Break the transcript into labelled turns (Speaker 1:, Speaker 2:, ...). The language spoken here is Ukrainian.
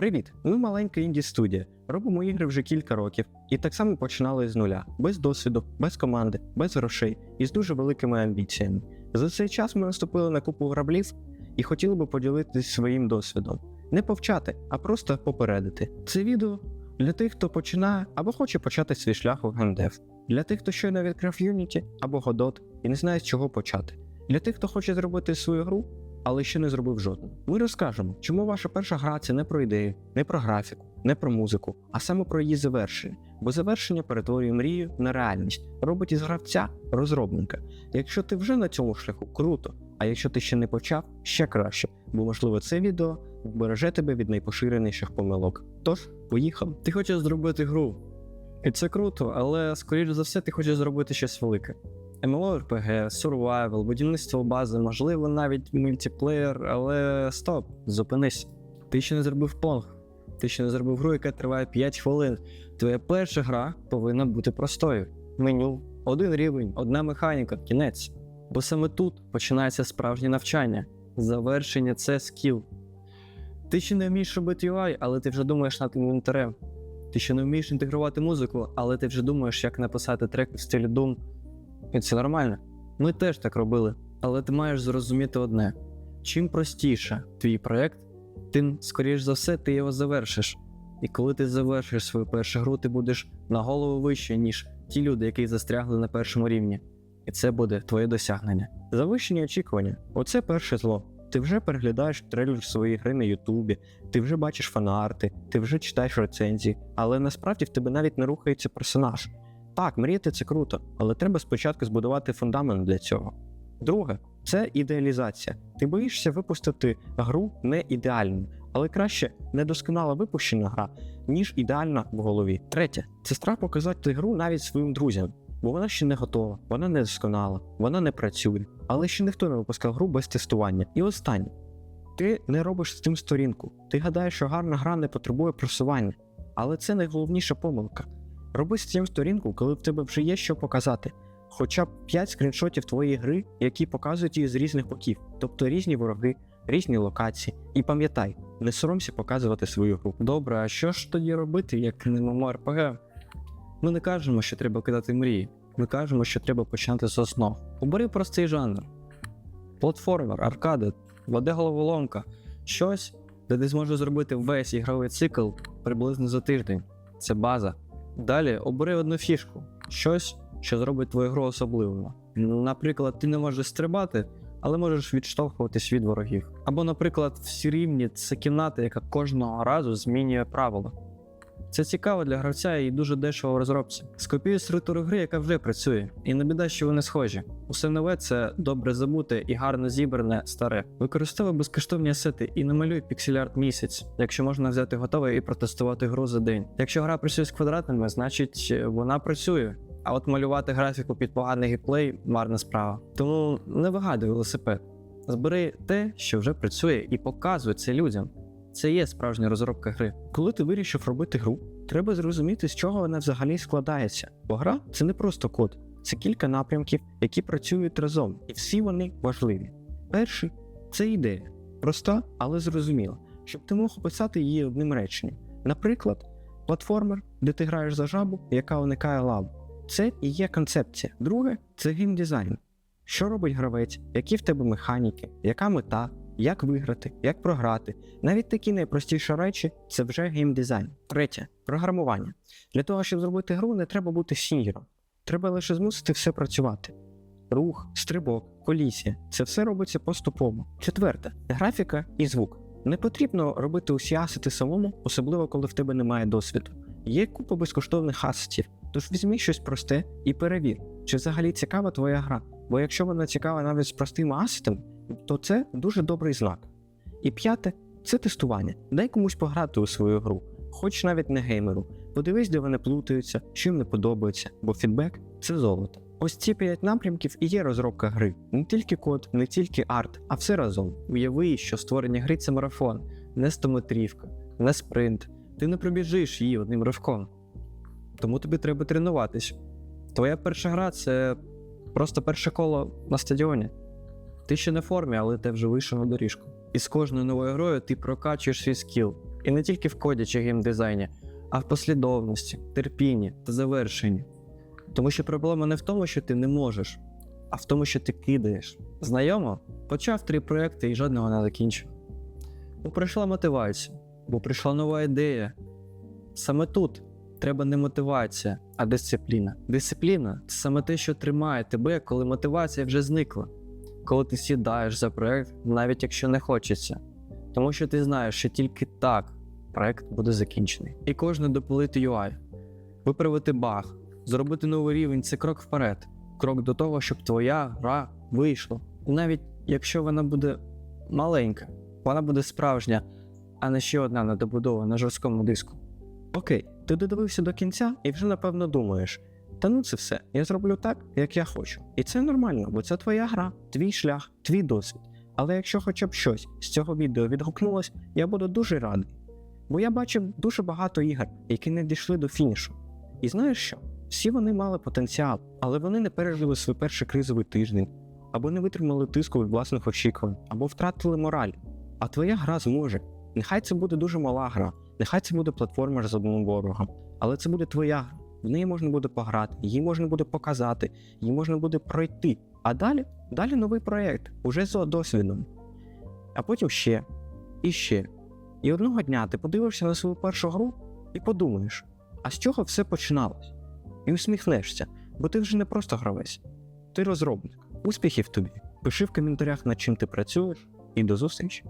Speaker 1: Привіт! Ми маленька інді студія. Робимо ігри вже кілька років і так само починали з нуля, без досвіду, без команди, без грошей і з дуже великими амбіціями. За цей час ми наступили на купу граблів і хотіли би поділитися своїм досвідом. Не повчати, а просто попередити. Це відео для тих, хто починає або хоче почати свій шлях у геймдев. Для тих, хто щойно відкрив Unity або Godot і не знає, з чого почати. Для тих, хто хоче зробити свою гру, але ще не зробив жодну. Ми розкажемо, чому ваша перша гра це не про ідею, не про графіку, не про музику, а саме про її завершення. Бо завершення перетворює мрію на реальність, робить із гравця розробника. Якщо ти вже на цьому шляху, круто. А якщо ти ще не почав, ще краще, бо можливо це відео вбереже тебе від найпоширеніших помилок. Тож, поїхали. Ти хочеш зробити гру. І це круто, але скоріш за все ти хочеш зробити щось велике. MMORPG, Survival, будівництво бази, можливо, навіть мультиплеєр, але стоп, зупинись. Ти ще не зробив понг. Ти ще не зробив гру, яка триває 5 хвилин. Твоя перша гра повинна бути простою. Меню, один рівень, одна механіка, кінець. Бо саме тут починається справжнє навчання. Завершення це скіл. Ти ще не вмієш робити UI, але ти вже думаєш над інвентарем. Ти ще не вмієш інтегрувати музику, але ти вже думаєш, як написати трек в стилі Doom. І це нормально. Ми теж так робили. Але ти маєш зрозуміти одне: чим простіше твій проєкт, тим, скоріш за все, ти його завершиш. І коли ти завершиш свою першу гру, ти будеш на голову вище, ніж ті люди, які застрягли на першому рівні. І це буде твоє досягнення. Завищені очікування оце перше зло. Ти вже переглядаєш трейлер своєї гри на Ютубі, ти вже бачиш фанарти, ти вже читаєш рецензії, але насправді в тебе навіть не рухається персонаж. Так, мріяти це круто, але треба спочатку збудувати фундамент для цього. Друге, це ідеалізація. Ти боїшся випустити гру не ідеальну, але краще недосконало випущена гра, ніж ідеальна в голові. Третє, це страх показати гру навіть своїм друзям, бо вона ще не готова, вона не досконала, вона не працює, але ще ніхто не випускав гру без тестування. І останнє, ти не робиш з тим сторінку. Ти гадаєш, що гарна гра не потребує просування, але це найголовніша помилка. Роби цим сторінку, коли в тебе вже є що показати. Хоча б 5 скріншотів твоєї гри, які показують її з різних боків, тобто різні вороги, різні локації. І пам'ятай, не соромся показувати свою гру. Добре, а що ж тоді робити, як не MMORPG? Ми не кажемо, що треба кидати мрії. Ми кажемо, що треба починати з основ. Обери простий жанр: платформер, аркади, воде головоломка, щось, де ти зможеш зробити весь ігровий цикл приблизно за тиждень. Це база. Далі обери одну фішку, щось, що зробить твою гру особливою. Наприклад, ти не можеш стрибати, але можеш відштовхуватись від ворогів. Або, наприклад, всі рівні це кімната, яка кожного разу змінює правила. Це цікаво для гравця і дуже дешево в розробці. Скопіюй структуру гри, яка вже працює, і не біда, що вони схожі. Усе нове це добре забуте і гарно зібране старе. Використовуй безкоштовні асети і не малюй піксель-арт місяць, якщо можна взяти готове і протестувати гру за день. Якщо гра працює з квадратами, значить е, вона працює. А от малювати графіку під поганий геймплей марна справа. Тому не вигадуй велосипед. Збери те, що вже працює, і показуй це людям. Це є справжня розробка гри. Коли ти вирішив робити гру, треба зрозуміти, з чого вона взагалі складається. Бо гра це не просто код, це кілька напрямків, які працюють разом, і всі вони важливі. Перший це ідея, проста, але зрозуміла, щоб ти мог описати її одним реченням. Наприклад, платформер, де ти граєш за жабу, яка уникає лаву. Це і є концепція. Друге це геймдизайн. Що робить гравець, які в тебе механіки, яка мета, як виграти, як програти. Навіть такі найпростіші речі це вже геймдизайн. Третє програмування. Для того, щоб зробити гру, не треба бути сіньором. Треба лише змусити все працювати. Рух, стрибок, колісія це все робиться поступово. Четверте графіка і звук. Не потрібно робити усі асети самому, особливо коли в тебе немає досвіду. Є купа безкоштовних асетів, тож візьми щось просте і перевір, чи взагалі цікава твоя гра. Бо якщо вона цікава навіть з простими асетами, то це дуже добрий знак. І п'яте це тестування. Дай комусь пограти у свою гру, хоч навіть не геймеру. Подивись, де вони плутаються, що їм не подобається, бо фідбек це золото. Ось ці п'ять напрямків і є розробка гри. Не тільки код, не тільки арт, а все разом. Уяви, що створення гри це марафон, не стометрівка, не спринт. Ти не пробіжиш її одним ривком. Тому тобі треба тренуватись. Твоя перша гра це просто перше коло на стадіоні. Ти ще в формі, але ти вже вийшов на доріжку. І з кожною новою грою ти прокачуєш свій скіл. І не тільки в коді чи геймдизайні, а в послідовності, терпінні та завершенні. Тому що проблема не в тому, що ти не можеш, а в тому, що ти кидаєш. Знайомо? Почав три проекти і жодного не закінчив. Бо прийшла мотивація, бо прийшла нова ідея. Саме тут треба не мотивація, а дисципліна. Дисципліна це саме те, що тримає тебе, коли мотивація вже зникла, коли ти сідаєш за проект, навіть якщо не хочеться. Тому що ти знаєш, що тільки так проект буде закінчений. І кожне допилити UI, виправити баг, зробити новий рівень це крок вперед, крок до того, щоб твоя гра вийшла. І навіть якщо вона буде маленька, вона буде справжня, а не ще одна недобудова на жорсткому диску. Окей, ти додивився до кінця і вже напевно думаєш: та ну це все, я зроблю так, як я хочу. І це нормально, бо це твоя гра, твій шлях, твій досвід. Але якщо хоча б щось з цього відео відгукнулось, я буду дуже радий. Бо я бачив дуже багато ігор, які не дійшли до фінішу. І знаєш що? Всі вони мали потенціал, але вони не пережили свій перший кризовий тиждень, або не витримали тиску від власних очікувань, або втратили мораль. А твоя гра зможе. Нехай це буде дуже мала гра, нехай це буде платформер з одним ворогом, але це буде твоя гра. В неї можна буде пограти, її можна буде показати, її можна буде пройти. А далі, далі новий проєкт, уже з досвідом. А потім ще і ще. І одного дня ти подивишся на свою першу гру і подумаєш, а з чого все починалось? І усміхнешся, бо ти вже не просто гравець, ти розробник. Успіхів тобі! Пиши в коментарях, над чим ти працюєш, і до зустрічі!